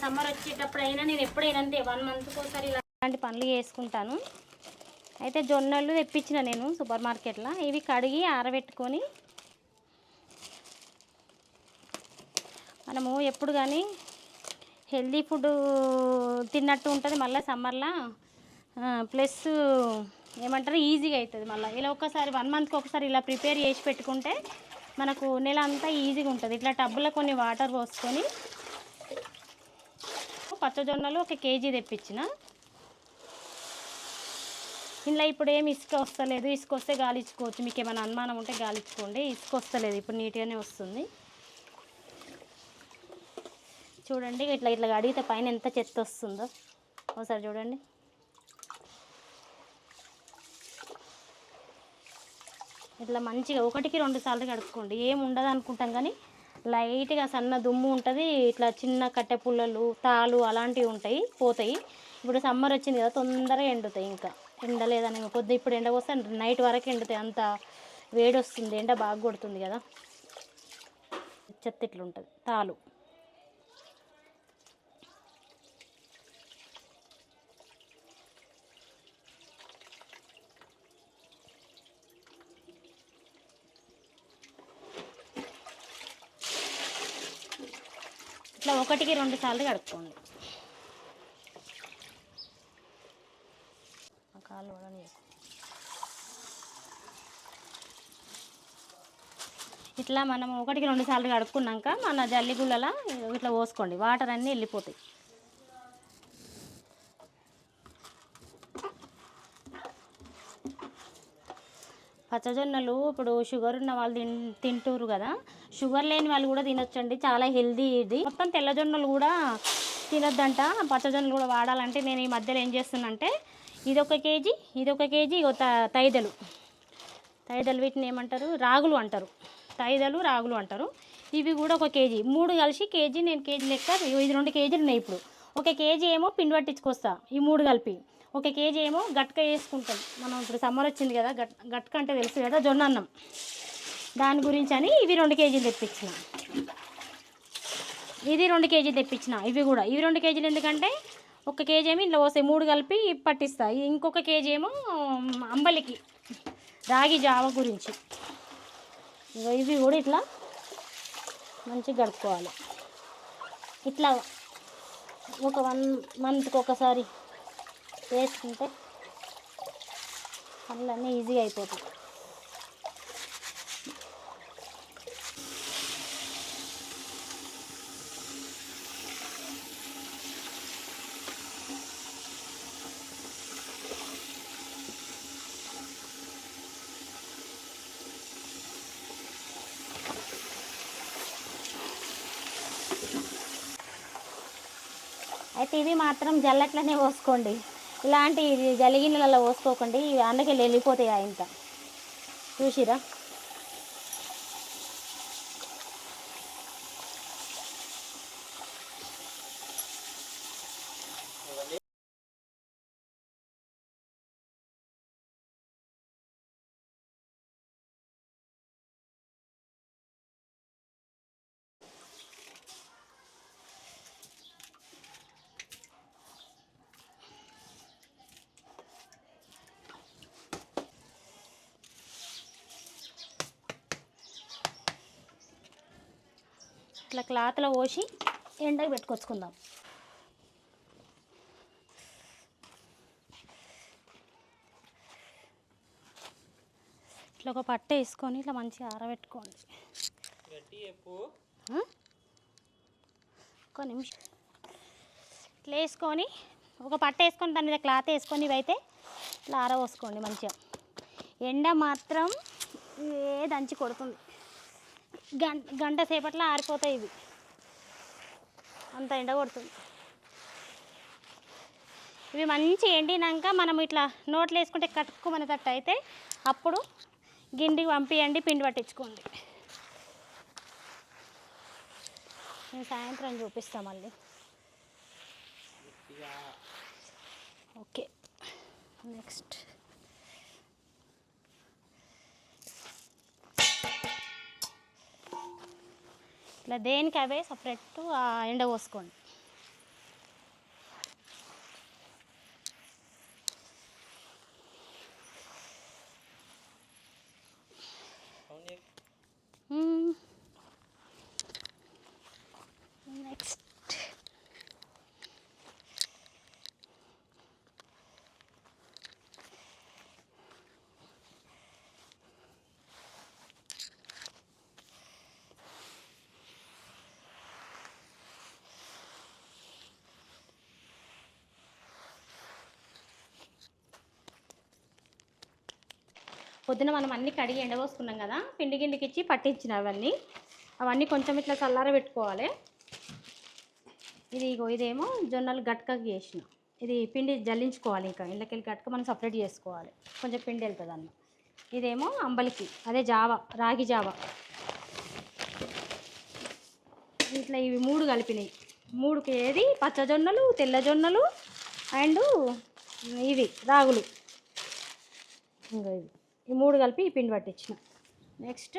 Summer వచ్చేటప్పుడు అయినా నేను ఎప్పుడైనా అంతే వన్ మంత్కి ఒకసారి ఇలాంటి పనులు చేసుకుంటాను. అయితే జొన్నలు తెప్పించిన నేను సూపర్ మార్కెట్లో. ఇవి కడిగి ఆరబెట్టుకొని మనము ఎప్పుడు కానీ హెల్దీ ఫుడ్ తిన్నట్టు ఉంటుంది మళ్ళీ సమ్మర్లో. ప్లస్ ఏమంటారు ఈజీగా అవుతుంది మళ్ళీ. ఇలా ఒక్కసారి వన్ మంత్కి ఒకసారి ఇలా ప్రిపేర్ చేసి పెట్టుకుంటే మనకు నెల అంతా ఈజీగా ఉంటుంది. ఇట్లా టబ్బులో కొన్ని వాటర్ పోసుకొని పచ్చజొన్నలు ఒక కేజీ తెప్పించిన. ఇందులో ఇప్పుడు ఏమి ఇసుక వస్తలేదు. ఇసుక వస్తే గాలించుకోవచ్చు. మీకు ఏమైనా అనుమానం ఉంటే గాలించుకోండి. ఇసుక వస్తలేదు. ఇప్పుడు నీట్గానే వస్తుంది. చూడండి ఇట్లా ఇట్లా అడిగితే పైన ఎంత చెత్త వస్తుందో. ఒకసారి చూడండి. ఇట్లా మంచిగా ఒకటికి రెండు సార్లు కడుక్కోండి. ఏం ఉండదు అనుకుంటాం కానీ లైట్గా సన్న దుమ్ము ఉంటుంది. ఇట్లా చిన్న కట్టె పుల్లలు తాలు అలాంటివి ఉంటాయి పోతాయి. ఇప్పుడు సమ్మర్ వచ్చింది కదా తొందరగా ఎండుతాయి ఇంకా. ఎండలేదని పొద్దు ఇప్పుడు ఎండ వస్తే నైట్ వరకు ఎండుతాయి. అంత వేడి వస్తుంది ఎండ బాగా కొడుతుంది కదా. చెత్త ఇట్లుంటుంది తాలు. ఇట్లా ఒకటికి రెండు సార్లు కడుక్కోండి. కాళ్ళు ఇట్లా మనం ఒకటికి రెండు సార్లు కడుక్కున్నాక మన జల్లి గుళ్ళల ఇట్లా పోసుకోండి. వాటర్ అన్నీ వెళ్ళిపోతాయి. పచ్చజొన్నలు ఇప్పుడు షుగర్ ఉన్న వాళ్ళు తింటూరు కదా షుగర్ లేని వాళ్ళు కూడా తినొచ్చండి. చాలా హెల్దీ ఇది. మొత్తం తెల్లజొన్నలు కూడా తినొద్దంట. పచ్చజొన్నలు కూడా వాడాలంటే నేను ఈ మధ్యలో ఏం చేస్తున్నానంటే ఇది ఒక కేజీ ఇది ఒక కేజీ ఒక త- తైదలు. తైదలు వీటిని ఏమంటారు? రాగులు అంటారు. తైదలు రాగులు అంటారు. ఇవి కూడా ఒక కేజీ. మూడు కలిసి కేజీ నేను కేజీ లెక్క ఇది రెండు కేజీలు ఉన్నాయి ఇప్పుడు. ఒక కేజీ ఏమో పిండి పట్టించుకొస్తా ఈ మూడు కలిపి. ఒక కేజీ ఏమో గట్క వేసుకుంటాం. మనం ఇప్పుడు సమ్మర్ వచ్చింది కదా గట్ గట్క అంటే తెలుసు కదా జొన్న అన్నం. దాని గురించి అని ఇవి రెండు కేజీలు తెప్పించిన. ఇది రెండు కేజీలు తెప్పించిన ఇవి కూడా. ఇవి రెండు కేజీలు ఎందుకంటే ఒక కేజీ ఏమో ఇంట్లో వస్తాయి మూడు కలిపి పట్టిస్తా. ఇంకొక కేజీ ఏమో అంబలికి రాగి జావ గురించి. ఇగో ఇవి కూడా ఇట్లా మంచిగా గడుపుకోవాలి ఇట్లా ఒక వన్ మంత్కి ఒకసారి వేసుకుంటే పనులన్నీ ఈజీగా అయిపోతాయి. అయితే ఇవి మాత్రం జల్లట్లనే పోసుకోండి. ఇలాంటి జలిగిన్నెలలో పోసుకోకండి. అందుకే వెళ్ళిపోతాయి ఇంత. చూసిరా? ఇట్లా క్లాత్లో పోసి ఎండకి పెట్టుకొచ్చుకుందాం. ఇట్లా ఒక పట్ట వేసుకొని ఇట్లా మంచిగా ఆరబెట్టుకోండి. ఆ? ఒక్క నిమిషం. ఇట్లా వేసుకొని ఒక పట్ట వేసుకొని దాని మీద క్లాత్ వేసుకొని ఇవైతే ఇట్లా ఆరబోసుకోండి మంచిగా. ఎండ మాత్రం ఏ దంచి కొడుతుంది. గంట గంట సేపట్లో ఆరిపోతాయి ఇవి. అంత ఎండ కొడుతుంది. ఇవి మంచి ఎండినాక మనం ఇట్లా నోట్లు వేసుకుంటే కట్టుకోమనేటట్టు అయితే అప్పుడు గిండికి పంపియండి పిండి పట్టించుకోండి. నేను సాయంత్రం చూపిస్తా మళ్ళీ. ఓకే. నెక్స్ట్. ఇట్లా దేనికి అవే సపరేట్ ఎండ పోసుకోండి నెక్స్ట్ పొద్దున మనం అన్ని కడిగి ఎండబోసుకున్నాం కదా పిండి గిండికి ఇచ్చి పట్టించిన అవన్నీ. అవన్నీ కొంచెం ఇట్లా చల్లార పెట్టుకోవాలి. ఇది ఇగో ఇదేమో జొన్నలు గట్కకి చేసిన. ఇది పిండి జల్లించుకోవాలి ఇంకా ఇళ్ళకెళ్ళి గట్క మనం సపరేట్ చేసుకోవాలి. కొంచెం పిండి వెళ్తుంది అన్న. ఇదేమో అంబలికి అదే జావ రాగి జావ. ఇట్లా ఇవి మూడు కలిపినాయి. మూడుకి ఏది? పచ్చజొన్నలు తెల్ల జొన్నలు అండ్ ఇవి రాగులు. ఇంకా ఇవి. ఈ మూడు కలిపి ఈ పిండి పట్టించిన. నెక్స్ట్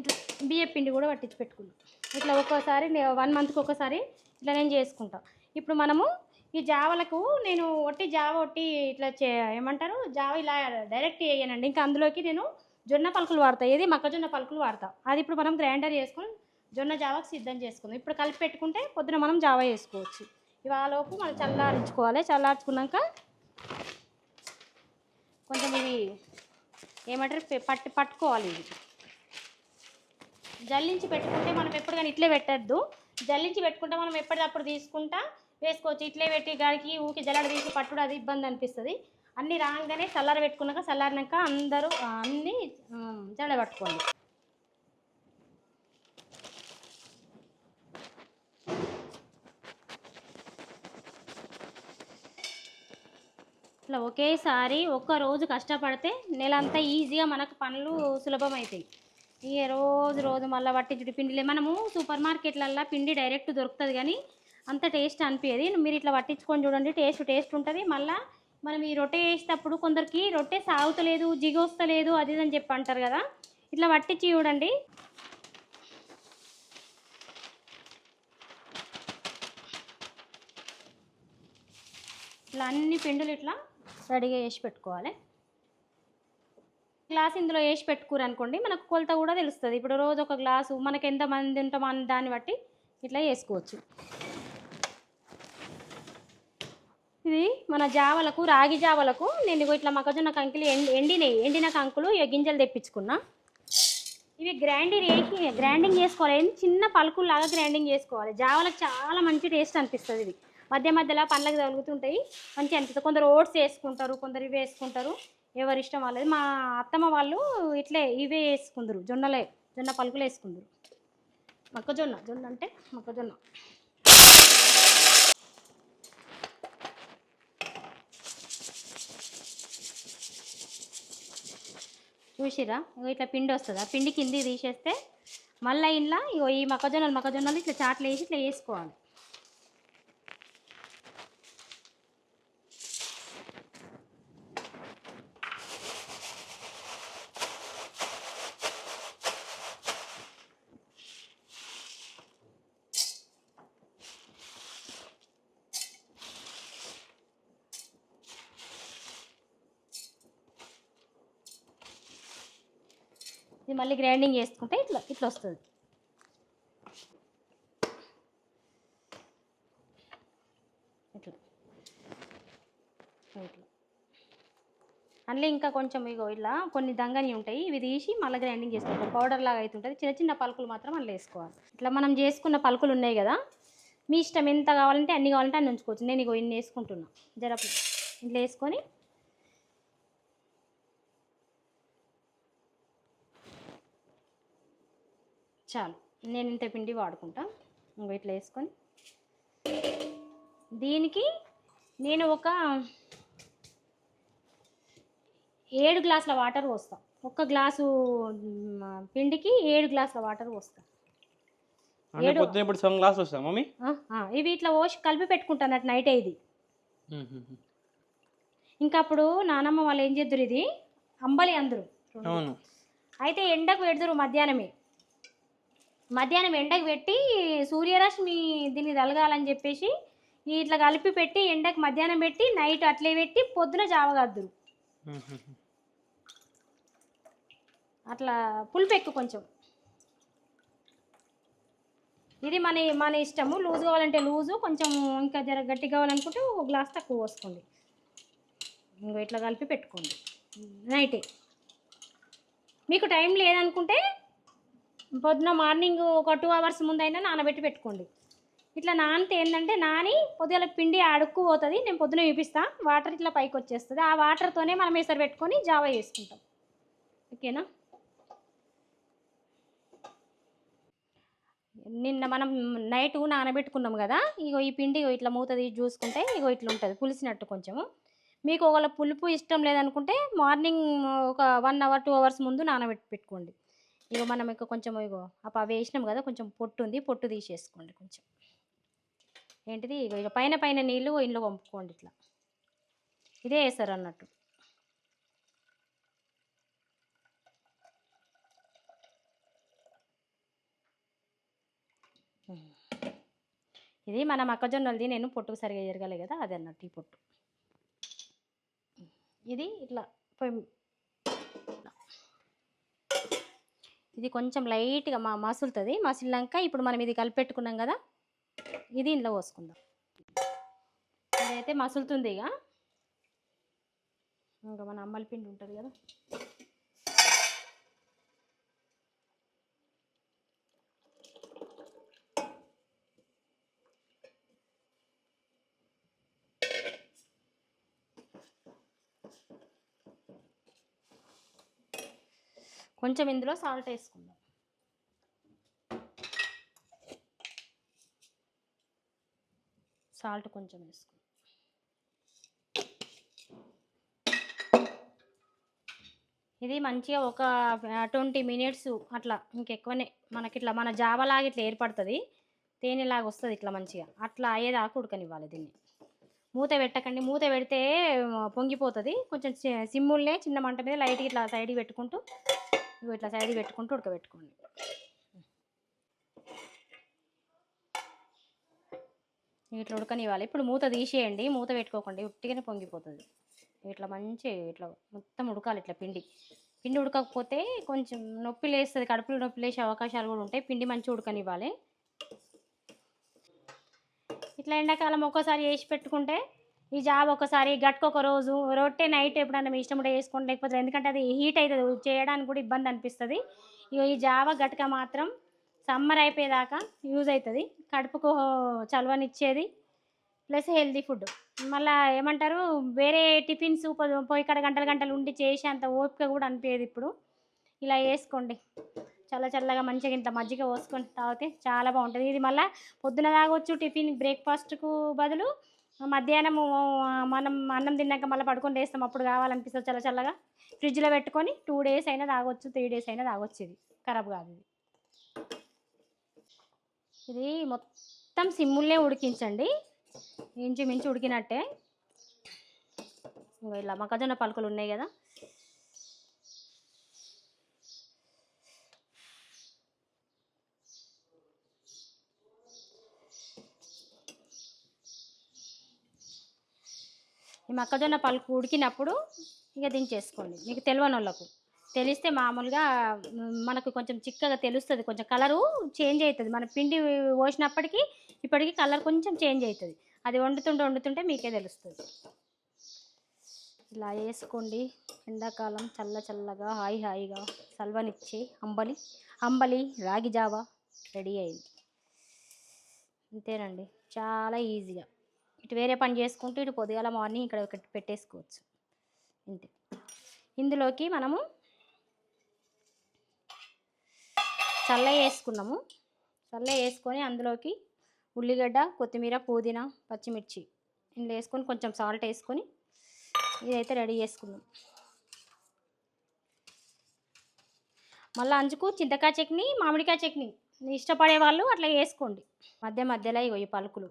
ఇట్లా బియ్య పిండి కూడా పట్టించి పెట్టుకున్నాం. ఇట్లా ఒక్కోసారి వన్ మంత్కి ఒకసారి ఇట్లా నేను చేసుకుంటాం. ఇప్పుడు మనము ఈ జావలకు నేను ఒట్టి జావ ఒట్టి ఇట్లా చే ఏమంటారు? జావ ఇలా డైరెక్ట్ వేయనండి. ఇంకా అందులోకి నేను జొన్న పలుకులు వాడతా. ఏది? మొక్కజొన్న పలుకులు వాడతా. అది ఇప్పుడు మనం గ్రైండర్ చేసుకొని జొన్న జావకు సిద్ధం చేసుకుందాం. ఇప్పుడు కలిపి పెట్టుకుంటే పొద్దున మనం జావ వేసుకోవచ్చు. ఇవాళలోపు మనం చల్లారించుకోవాలి. చల్లార్చుకున్నాక కొంచెం ఇది ఏమంటారు? పట్టు పట్టుకోవాలి ఇది జల్లించి పెట్టుకుంటే మనం ఎప్పుడు కానీ ఇట్లే పెట్టద్దు. జల్లించి పెట్టుకుంటే మనం ఎప్పటికప్పుడు తీసుకుంటా వేసుకోవచ్చు. ఇట్లే పెట్టి గాడికి ఊకి జల్లడ తీసి పట్టుడు అది ఇబ్బంది అనిపిస్తుంది. అన్నీ రాగానే చల్లార పెట్టుకున్నాక చల్లారినాక అందరూ అన్నీ జల్ల పట్టుకోండి ఇట్లా ఒకేసారి ఒక్క రోజు కష్టపడితే నెలంతా ఈజీగా మనకు పనులు సులభం అవుతాయి ఇక రోజు రోజు మళ్ళీ పట్టించుడు పిండిలే మనము సూపర్ మార్కెట్లల్లో పిండి డైరెక్ట్ దొరుకుతుంది కానీ అంత టేస్ట్ అనిపించదు మీరు ఇట్లా పట్టించుకొని చూడండి టేస్ట్ టేస్ట్ ఉంటుంది. మళ్ళీ మనం ఈ రొట్టె వేసేటప్పుడు కొందరికి రొట్టె సాగుతలేదు జిగొస్తలేదు అది ఇది అని చెప్పి అంటారు కదా. ఇట్లా పట్టించి చూడండి. ఇట్లా అన్ని పిండులు ఇట్లా రెడీగా వేసి పెట్టుకోవాలి. గ్లాస్ ఇందులో వేసి పెట్టుకోరు అనుకోండి మనకు కొలత కూడా తెలుస్తుంది. ఇప్పుడు రోజు ఒక గ్లాసు మనకు ఎంతమంది ఉంటామో అన్న దాన్ని బట్టి ఇట్లా వేసుకోవచ్చు. ఇది మన జావలకు రాగి జావలకు నేను ఇట్లా మొక్కజొన్న కంకులు ఎండి ఎండినాయి ఎండిన కంకులు గింజలు తెప్పించుకున్నా. ఇవి గ్రైండింగ్ వేసి గ్రైండింగ్ చేసుకోవాలి. చిన్న పలుకుల్లాగా గ్రైండింగ్ చేసుకోవాలి. జావలకు చాలా మంచి టేస్ట్ అనిపిస్తుంది ఇది. మధ్య మధ్యలో పండ్లకు తగులుతుంటాయి. మంచిగా అనిపిస్తుంది. కొందరు ఓట్స్ వేసుకుంటారు కొందరు ఇవి వేసుకుంటారు. ఎవరి ఇష్టం వాళ్ళది. మా అత్తమ్మ వాళ్ళు ఇట్లే ఇవే వేసుకుందరు. జొన్నలే జొన్న పలుకులు వేసుకుందరు. మొక్కజొన్న జొన్న అంటే మొక్కజొన్న. చూసిరా ఇగో ఇట్లా పిండి వస్తుంది. ఆ పిండి కింది తీసేస్తే మళ్ళీ ఇంట్లో ఇగో ఈ మొక్కజొన్నలు మొక్కజొన్నలు ఇట్లా చాట్లు వేసి ఇట్లా వేసుకోవాలి. ఇది మళ్ళీ గ్రైండింగ్ చేసుకుంటే ఇట్లా ఇట్లా వస్తుంది. ఇట్లా. ఇట్లా. అందులో ఇంకా కొంచెం ఇగో ఇట్లా కొన్ని దంగని ఉంటాయి ఇవి తీసి మళ్ళీ గ్రైండింగ్ చేసుకుంటాం పౌడర్ లాగా అవుతుంటుంది చిన్న చిన్న పలుకులు మాత్రం అందులో వేసుకోవాలి. ఇట్లా మనం చేసుకున్న పలుకులు ఉన్నాయి కదా మీ ఇష్టం ఎంత కావాలంటే అన్ని కావాలంటే అన్ని ఉంచుకోవచ్చు. నేను ఇగో ఇన్ని వేసుకుంటున్నా. జరపు ఇట్లా వేసుకొని చాలు. నేను ఇంత పిండి వాడుకుంటా. ఇంకో ఇట్లా వేసుకొని. దీనికి నేను ఒక ఏడు గ్లాసుల వాటర్ పోస్తా. ఒక్క గ్లాసు పిండికి ఏడు గ్లాసుల వాటర్ పోస్తా. అంటే పొద్దున ఇప్పుడు సగం గ్లాస్ వస్తా మమ్మీ? ఆ, ఆ, ఇవి ఇట్లా పోసి కలిపి పెట్టుకుంటాను అటు నైట్ ఇది. ఇంకా అప్పుడు నానమ్మ వాళ్ళు ఏం చేద్దరు ఇది? అంబలి అందరు. అయితే ఎండకు పెడతారు మధ్యాహ్నమే. మధ్యాహ్నం ఎండకు పెట్టి సూర్యరశ్మి దీన్ని తలగాలని చెప్పేసి ఇట్లా కలిపి పెట్టి ఎండకు మధ్యాహ్నం పెట్టి నైట్ అట్లే పెట్టి పొద్దున జావగద్దురు అట్లా పులుపు ఎక్కువ కొంచెం. ఇది మన మన ఇష్టము. లూజ్ కావాలంటే లూజు కొంచెం ఇంకా జర గట్టి కావాలనుకుంటే ఒక గ్లాస్ తక్కువ పోసుకోండి. ఇంకో ఇట్లా కలిపి పెట్టుకోండి. నైటే. మీకు టైం లేదనుకుంటే పొద్దున మార్నింగ్ ఒక టూ అవర్స్ ముందైనా నానబెట్టి పెట్టుకోండి. ఇట్లా నానితే ఏంటంటే నాని పొద్దుగల పిండి అడుక్కు పోతుంది నేను పొద్దున చూపిస్తా వాటర్ ఇట్లా పైకి వచ్చేస్తుంది. ఆ వాటర్తోనే మనం ఎసరు పెట్టుకొని జావా చేసుకుంటాం. ఓకేనా? నిన్న మనం నైట్ నానబెట్టుకున్నాం కదా ఇగో ఈ పిండి ఇట్లా మూతుంది చూసుకుంటే ఇగో ఇట్లా ఉంటుంది పులిసినట్టు కొంచెము. మీకు ఒకవేళ పులుపు ఇష్టం లేదనుకుంటే మార్నింగ్ ఒక వన్ అవర్ టూ అవర్స్ ముందు నానబెట్టి పెట్టుకోండి. ఇగో మనం ఇక కొంచెం ఇగో అప్పుడు అవి వేసినాం కదా కొంచెం పొట్టు ఉంది పొట్టు తీసేసుకోండి కొంచెం. ఏంటిది? ఇగో ఇక పైన పైన నీళ్ళు ఇంట్లో పంపుకోండి ఇట్లా. ఇదే వేస్తారు అన్నట్టు. ఇది మన మొక్కజొన్నలది నేను పొట్టుకు సరిగా ఎరగలే కదా అది అన్నట్టు ఈ పొట్టు. ఇది ఇట్లా పొయ్యి ఇట్లా. ఇది కొంచెం లైట్గా మా మసులుతుంది మసిలినాక ఇప్పుడు మనం ఇది కలిపెట్టుకున్నాం కదా ఇది ఇంట్లో పోసుకుందాం. ఇదైతే మసులుతుంది ఇక. ఇంకా మన అమ్మల పిండి ఉంటుంది కదా. కొంచెం ఇందులో సాల్ట్ వేసుకుందాం. సాల్ట్ కొంచెం వేసుకుందాం. ఇది మంచిగా ఒక ట్వంటీ మినిట్స్ అట్లా ఇంకెక్కువనే మనకి ఇట్లా మన జావలాగా ఇట్లా ఏర్పడుతుంది. తేనెలాగా వస్తుంది ఇట్లా మంచిగా. అట్లా అయ్యేదాకా ఉడకనివ్వాలి దీన్ని. మూత పెట్టకండి. మూత పెడితే పొంగిపోతుంది. కొంచెం సిమ్ముల్నే చిన్న మంట మీద లైట్గా ఇట్లా సైడ్కి పెట్టుకుంటూ ఇట్లా సైడ్కి పెట్టుకుంటూ ఉడకబెట్టుకోండి. ఇట్లా ఉడకనివ్వాలి. ఇప్పుడు మూత తీసేయండి. మూత పెట్టుకోకండి. ఉట్టిగానే పొంగిపోతుంది. ఇట్లా మంచి ఇట్లా మొత్తం ఉడకాలి ఇట్లా పిండి. పిండి ఉడకకపోతే కొంచెం నొప్పి లేస్తుంది. కడుపులో నొప్పి లేసే అవకాశాలు కూడా ఉంటాయి. పిండి మంచిగా ఉడకనివ్వాలి. ఇట్లా ఎండాకాలం ఒక్కోసారి వేసి పెట్టుకుంటే ఈ జాబ్ ఒకసారి గట్టుకు ఒక రోజు రొట్టె నైట్ ఎప్పుడన్నా మీ ఇష్టం ఉంటే వేసుకోండి లేకపోతే ఎందుకంటే అది హీట్ అవుతుంది చేయడానికి కూడా ఇబ్బంది అనిపిస్తుంది. ఇక ఈ జావ గట్క మాత్రం సమ్మర్ అయిపోయేదాకా యూజ్ అవుతుంది కడుపుకు చలవనిచ్చేది ప్లస్ హెల్తీ ఫుడ్. మళ్ళీ ఏమంటారు వేరే టిఫిన్స్ పోయి కడ గంటలు గంటలు ఉండి చేసే అంత ఓపిక కూడా అనిపించేది ఇప్పుడు. ఇలా వేసుకోండి చల్ల చల్లగా మంచిగా ఇంత మజ్జిగ పోసుకొని తాగితే చాలా బాగుంటుంది. ఇది మళ్ళీ పొద్దున తాగొచ్చు టిఫిన్ బ్రేక్ఫాస్ట్కు బదులు మధ్యాహ్నం మనం అన్నం తిన్నాక మళ్ళీ పడుకొని లేస్తాం. అప్పుడు కావాలనిపిస్తుంది చల్ల చల్లగా. ఫ్రిడ్జ్లో పెట్టుకొని టూ డేస్ అయినా తాగొచ్చు త్రీ డేస్ అయినా తాగొచ్చు ఇది. ఖరాబ్ కాదు ఇది. ఇది మొత్తం సిమ్ముల్నే ఉడికించండి. ఇంచుమించు ఉడికినట్టే. ఇలా మొక్కజొన్న పలుకులు ఉన్నాయి కదా. మొక్కజొన్న పలుకు ఉడికినప్పుడు ఇక దించేసుకోండి. మీకు తెలియని వాళ్ళకు తెలిస్తే మామూలుగా మనకు కొంచెం చిక్కగా తెలుస్తుంది. కొంచెం కలరు చేంజ్ అవుతుంది మన పిండి పోసినప్పటికీ ఇప్పటికీ కలర్ కొంచెం చేంజ్ అవుతుంది అది వండుతుంటే వండుతుంటే మీకే తెలుస్తుంది. ఇలా వేసుకోండి. ఎండాకాలం చల్ల చల్లగా హాయి హాయిగా సల్వనిచ్చే అంబలి. అంబలి రాగి జావా రెడీ అయింది. అంతేనండి. చాలా ఈజీగా. ఇటు వేరే పని చేసుకుంటూ ఇటు పొద్దుగాల మార్నింగ్ ఇక్కడ ఒకటి పెట్టేసుకోవచ్చు. ఇంతే. ఇందులోకి మనము చల్ల వేసుకున్నాము. చల్ల వేసుకొని అందులోకి ఉల్లిగడ్డ కొత్తిమీర పుదీనా పచ్చిమిర్చి ఇందులో వేసుకొని కొంచెం సాల్ట్ వేసుకొని ఇదైతే రెడీ చేసుకున్నాం మళ్ళీ అంచుకు చింతకాయ చట్నీ మామిడికాయ చట్నీ. ఇష్టపడే వాళ్ళు అట్లా వేసుకోండి. మధ్య మధ్యలో ఇవి ఈ పలుకులు.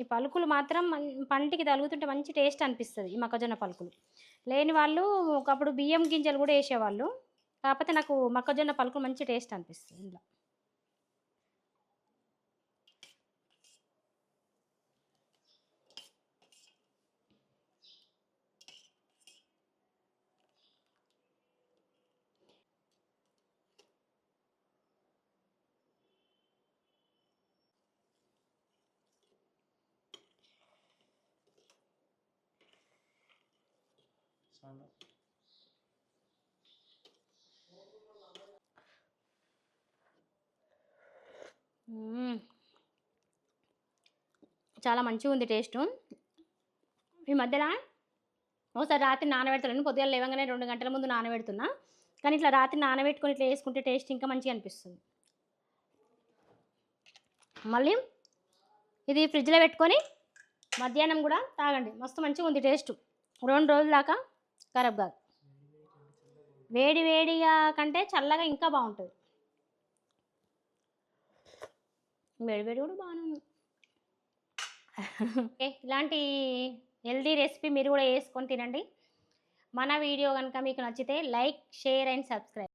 ఈ పలుకులు మాత్రం పంటికి తగులుతుంటే మంచి టేస్ట్ అనిపిస్తుంది ఈ మొక్కజొన్న పలుకులు. లేని వాళ్ళు ఒకప్పుడు బియ్యం గింజలు కూడా వేసేవాళ్ళు కాకపోతే నాకు మొక్కజొన్న పలుకులు మంచి టేస్ట్ అనిపిస్తుంది ఇందులో. మ్మ్. చాలా మంచిగా ఉంది టేస్ట్. ఈ మధ్యలో ఒకసారి రాత్రి నానబెడతాను. పొద్దుగా లేవగానే రెండు గంటల ముందు నానబెడుతున్నా. కానీ ఇట్లా రాత్రి నానబెట్టుకొని ఇట్లా వేసుకుంటే టేస్ట్ ఇంకా మంచిగా అనిపిస్తుంది. మళ్ళీ ఇది ఫ్రిడ్జ్లో పెట్టుకొని మధ్యాహ్నం కూడా తాగండి. మస్తు మంచిగా ఉంది టేస్ట్. రెండు రోజుల దాకా ఖరాబ్ కాదు. వేడి వేడిగా కంటే చల్లగా ఇంకా బాగుంటుంది. వేడి వేడి కూడా బాగానే ఉంది. ఓకే ఇలాంటి హెల్దీ రెసిపీ మీరు కూడా వేసుకొని తినండి. మన వీడియో కనుక మీకు నచ్చితే లైక్ షేర్ అండ్ సబ్స్క్రైబ్.